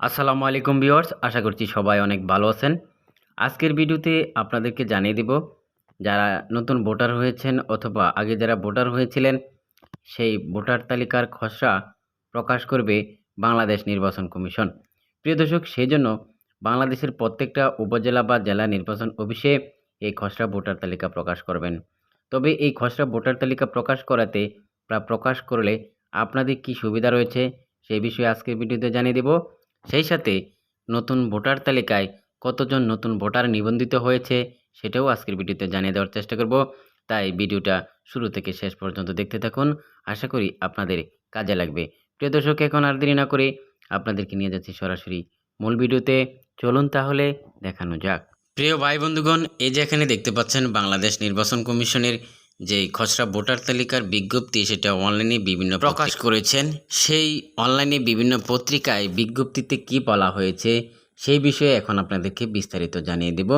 আসসালামু আলাইকুম ভিউয়ার্স, আশা করছি সবাই অনেক ভালো আছেন। আজকের ভিডিওতে আপনাদেরকে জানিয়ে দিব, যারা নতুন ভোটার হয়েছেন অথবা আগে যারা ভোটার হয়েছিলেন, সেই ভোটার তালিকার খসড়া প্রকাশ করবে বাংলাদেশ নির্বাচন কমিশন। প্রিয় দর্শক, সেই জন্য বাংলাদেশের প্রত্যেকটা উপজেলা বা জেলা নির্বাচন অফিসে এই খসড়া ভোটার তালিকা প্রকাশ করবেন। তবে এই খসড়া ভোটার তালিকা প্রকাশ করাতে প্রকাশ করলে আপনাদের কি সুবিধা রয়েছে, সেই বিষয়ে আজকের ভিডিওতে জানিয়ে দেব। সেই সাথে নতুন ভোটার তালিকায় কতজন নতুন ভোটার নিবন্ধিত হয়েছে সেটাও আজকের ভিডিওতে জানিয়ে দেওয়ার চেষ্টা করব। তাই ভিডিওটা শুরু থেকে শেষ পর্যন্ত দেখতে থাকুন। আশা করি আপনাদের কাজে লাগবে। প্রিয় দর্শক, এখন আর দেরি না করে আপনাদেরকে নিয়ে যাচ্ছি সরাসরি মূল ভিডিওতে। চলুন তাহলে দেখানো যাক। প্রিয় ভাই বন্ধুগণ, এই যে এখানে দেখতে পাচ্ছেন বাংলাদেশ নির্বাচন কমিশনের যে খসড়া ভোটার তালিকার বিজ্ঞপ্তি সেটা অনলাইনে বিভিন্ন প্রকাশ করেছেন। সেই অনলাইনে বিভিন্ন পত্রিকায় বিজ্ঞপ্তিতে কি বলা হয়েছে সেই বিষয়ে এখন আপনাদেরকে বিস্তারিত জানিয়ে দেব।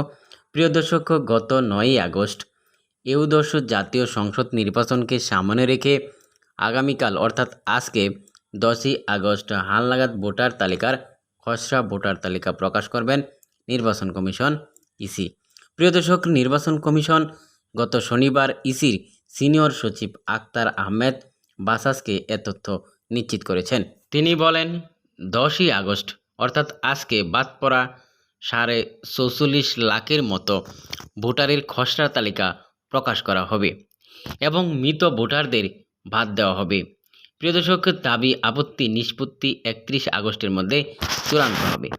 প্রিয় দর্শক গত নয়ই আগস্ট এউদর্শ জাতীয় সংসদ নির্বাচনকে সামনে রেখে আগামীকাল অর্থাৎ আজকে দশই আগস্ট হালনাগাদ ভোটার তালিকার খসড়া ভোটার তালিকা প্রকাশ করবেন নির্বাচন কমিশন ইসি। প্রিয় দর্শক নির্বাচন কমিশন গত শনিবার ইসির সিনিয়র সচিব আক্তার আহমেদ বাসাসকে এ তথ্য নিশ্চিত করেছেন। তিনি বলেন, দশই আগস্ট, অর্থাৎ আজকে বাদ পড়া সাড়ে চৌচল্লিশ লাখের মতো ভোটারের খসড়া তালিকা প্রকাশ করা হবে এবং মৃত ভোটারদের বাদ দেওয়া হবে। প্রিয় দাবি, আপত্তি, নিষ্পত্তি একত্রিশ আগস্টের মধ্যে চূড়ান্ত হবে।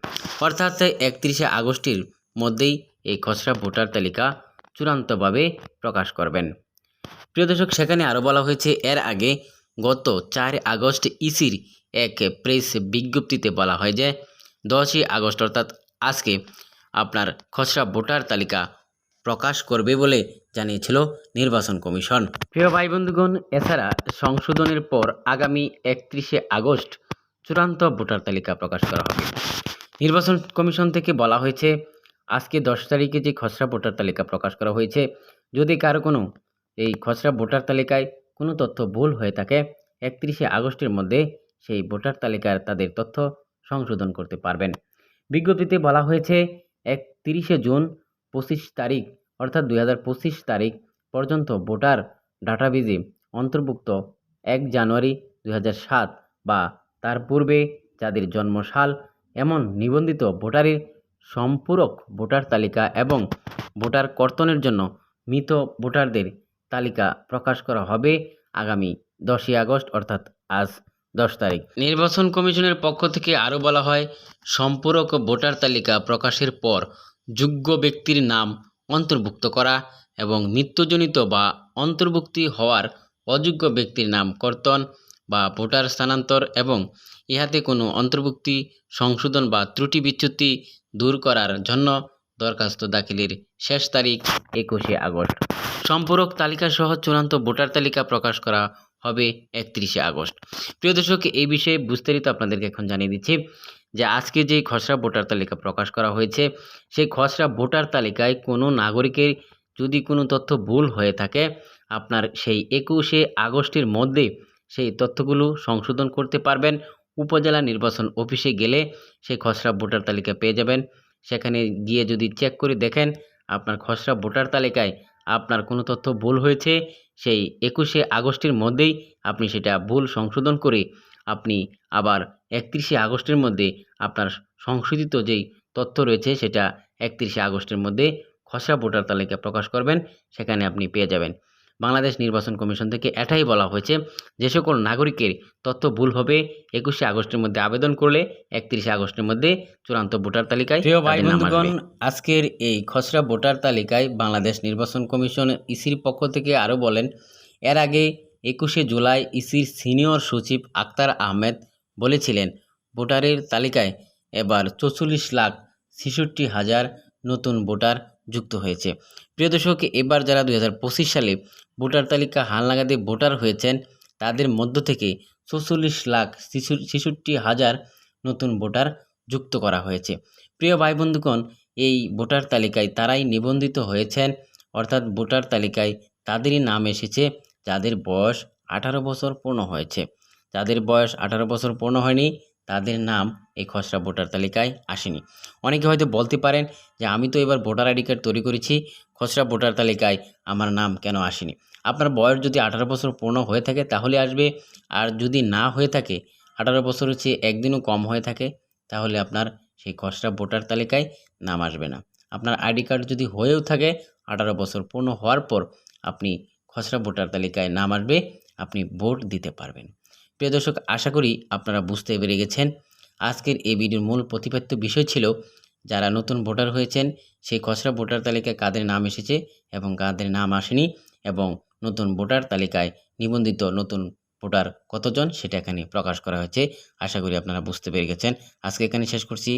অর্থাৎ একত্রিশে আগস্টের মধ্যেই এই খসড়া ভোটার তালিকা চূড়ান্তভাবে প্রকাশ করবেন। প্রিয় দর্শক, সেখানে আরও বলা হয়েছে, এর আগে গত চার আগস্ট ইসির এক প্রেস বিজ্ঞপ্তিতে বলা হয় যে, দশই আগস্ট অর্থাৎ আজকে আপনার খসড়া ভোটার তালিকা প্রকাশ করবে বলে জানিয়েছিল নির্বাচন কমিশন। প্রিয় ভাই বন্ধুগণ এছাড়া সংশোধনের পর আগামী একত্রিশে আগস্ট চূড়ান্ত ভোটার তালিকা প্রকাশ করা হবে। নির্বাচন কমিশন থেকে বলা হয়েছে আজকে দশ তারিখে যে খসড়া ভোটার তালিকা প্রকাশ করা হয়েছে, যদি কারও কোনো এই খসড়া ভোটার তালিকায় কোনো তথ্য ভুল হয়ে থাকে, একত্রিশে আগস্টের মধ্যে সেই ভোটার তালিকার তাদের তথ্য সংশোধন করতে পারবেন। বিজ্ঞপ্তিতে বলা হয়েছে, একত্রিশে জুন পঁচিশ তারিখ অর্থাৎ দু হাজার পঁচিশ তারিখ পর্যন্ত ভোটার ডাটাবেজে অন্তর্ভুক্ত এক জানুয়ারি দু হাজার সাত বা তার পূর্বে যাদের জন্মসাল এমন নিবন্ধিত ভোটারের সম্পূরক ভোটার তালিকা এবং ভোটার কর্তনের জন্য মৃত ভোটারদের তালিকা প্রকাশ করা হবে আগামী দশই আগস্ট, অর্থাৎ আজ দশ তারিখ। নির্বাচন কমিশনের পক্ষ থেকে আরও বলা হয়, সম্পূরক ভোটার তালিকা প্রকাশের পর যোগ্য ব্যক্তির নাম অন্তর্ভুক্ত করা এবং মৃত্যুজনিত বা অন্তর্ভুক্তি হওয়ার অযোগ্য ব্যক্তির নাম কর্তন বা ভোটার স্থানান্তর এবং ইহাতে কোনো অন্তর্ভুক্তি, সংশোধন বা ত্রুটি বিচ্যুতি দূর করার জন্য দরখাস্ত দাখিলের শেষ তারিখ একুশে আগস্ট। সম্পূরক তালিকা সহ চূড়ান্ত ভোটার তালিকা প্রকাশ করা হবে একত্রিশে আগস্ট। প্রিয় দর্শক, এই বিষয়ে বিস্তারিত আপনাদেরকে এখন জানিয়ে দিচ্ছি যে আজকে যে খসড়া ভোটার তালিকা প্রকাশ করা হয়েছে, সেই খসড়া ভোটার তালিকায় কোনো নাগরিকের যদি কোনো তথ্য ভুল হয়ে থাকে, আপনার সেই একুশে আগস্টের মধ্যে সেই তথ্যগুলো সংশোধন করতে পারবেন। উপজেলা নির্বাচন অফিসে গেলে সেই খসড়া ভোটার তালিকা পেয়ে যাবেন। সেখানে গিয়ে যদি চেক করে দেখেন আপনার খসড়া ভোটার তালিকায় আপনার কোনো তথ্য ভুল হয়েছে, সেই একুশে আগস্টের মধ্যেই আপনি সেটা ভুল সংশোধন করে আপনি আবার একত্রিশে আগস্টের মধ্যে আপনার সংশোধিত যেই তথ্য রয়েছে সেটা একত্রিশে আগস্টের মধ্যে খসড়া ভোটার তালিকা প্রকাশ করবেন, সেখানে আপনি পেয়ে যাবেন। বাংলাদেশ নির্বাচন কমিশন থেকে এটাই বলা হয়েছে যে সকল নাগরিকের তথ্য ভুল হবে একুশে আগস্টের মধ্যে আবেদন করলে একত্রিশে আগস্টের মধ্যে চূড়ান্ত ভোটার তালিকায় প্রিয় ভাই বন্ধুগণ আজকের এই খসড়া ভোটার তালিকায় বাংলাদেশ নির্বাচন কমিশন ইসির পক্ষ থেকে আরও বলেন এর আগে একুশে জুলাই ইসির সিনিয়র সচিব আক্তার আহমেদ বলেছিলেন ভোটারের তালিকায় এবার চৌচল্লিশ লাখ ছেষট্টি হাজার নতুন ভোটার যুক্ত হয়েছে। প্রিয় দর্শক, এবার যারা দু হাজার পঁচিশ সালে ভোটার তালিকা হালনাগাদে ভোটার হয়েছেন, তাদের মধ্য থেকে চৌচল্লিশ লাখ ছেষট্টি হাজার নতুন ভোটার যুক্ত করা হয়েছে। প্রিয় ভাই বন্ধুগণ, এই ভোটার তালিকায় তারাই নিবন্ধিত হয়েছেন, অর্থাৎ ভোটার তালিকায় তাদেরই নাম এসেছে, যাদের বয়স আঠারো বছর পূর্ণ হয়েছে। যাদের বয়স আঠারো বছর পূর্ণ হয়নি তাদের নাম এই খসড়া ভোটার তালিকায় আসেনি। অনেকে হয়তো বলতে পারেন যে আমি তো এবার ভোটার আইডি কার্ড তৈরি করেছি, খসড়া ভোটার তালিকায় আমার নাম কেন আসেনি? আপনার বয়স যদি আঠারো বছর পূর্ণ হয়ে থাকে তাহলে আসবে, আর যদি না হয়ে থাকে, আঠারো বছরের চেয়ে একদিনও কম হয়ে থাকে, তাহলে আপনার সেই খসড়া ভোটার তালিকায় নাম আসবে না। আপনার আইডি কার্ড যদি হয়েও থাকে, আঠারো বছর পূর্ণ হওয়ার পর আপনি খসড়া ভোটার তালিকায় নাম আসবে, আপনি ভোট দিতে পারবেন। প্রিয় দর্শক, আশা করি আপনারা বুঝতে পেরে গেছেন। আজকের এই ভিডিওর মূল প্রতিপাদ্য বিষয় ছিল, যারা নতুন ভোটার হয়েছেন, সেই খসড়া ভোটার তালিকায় কাদের নাম এসেছে এবং কাদের নাম আসেনি এবং নতুন ভোটার তালিকায় নিবন্ধিত নতুন ভোটার কতজন সেটা এখানে প্রকাশ করা হয়েছে। আশা করি আপনারা বুঝতে পেরে গেছেন। আজকে এখানে শেষ করছি।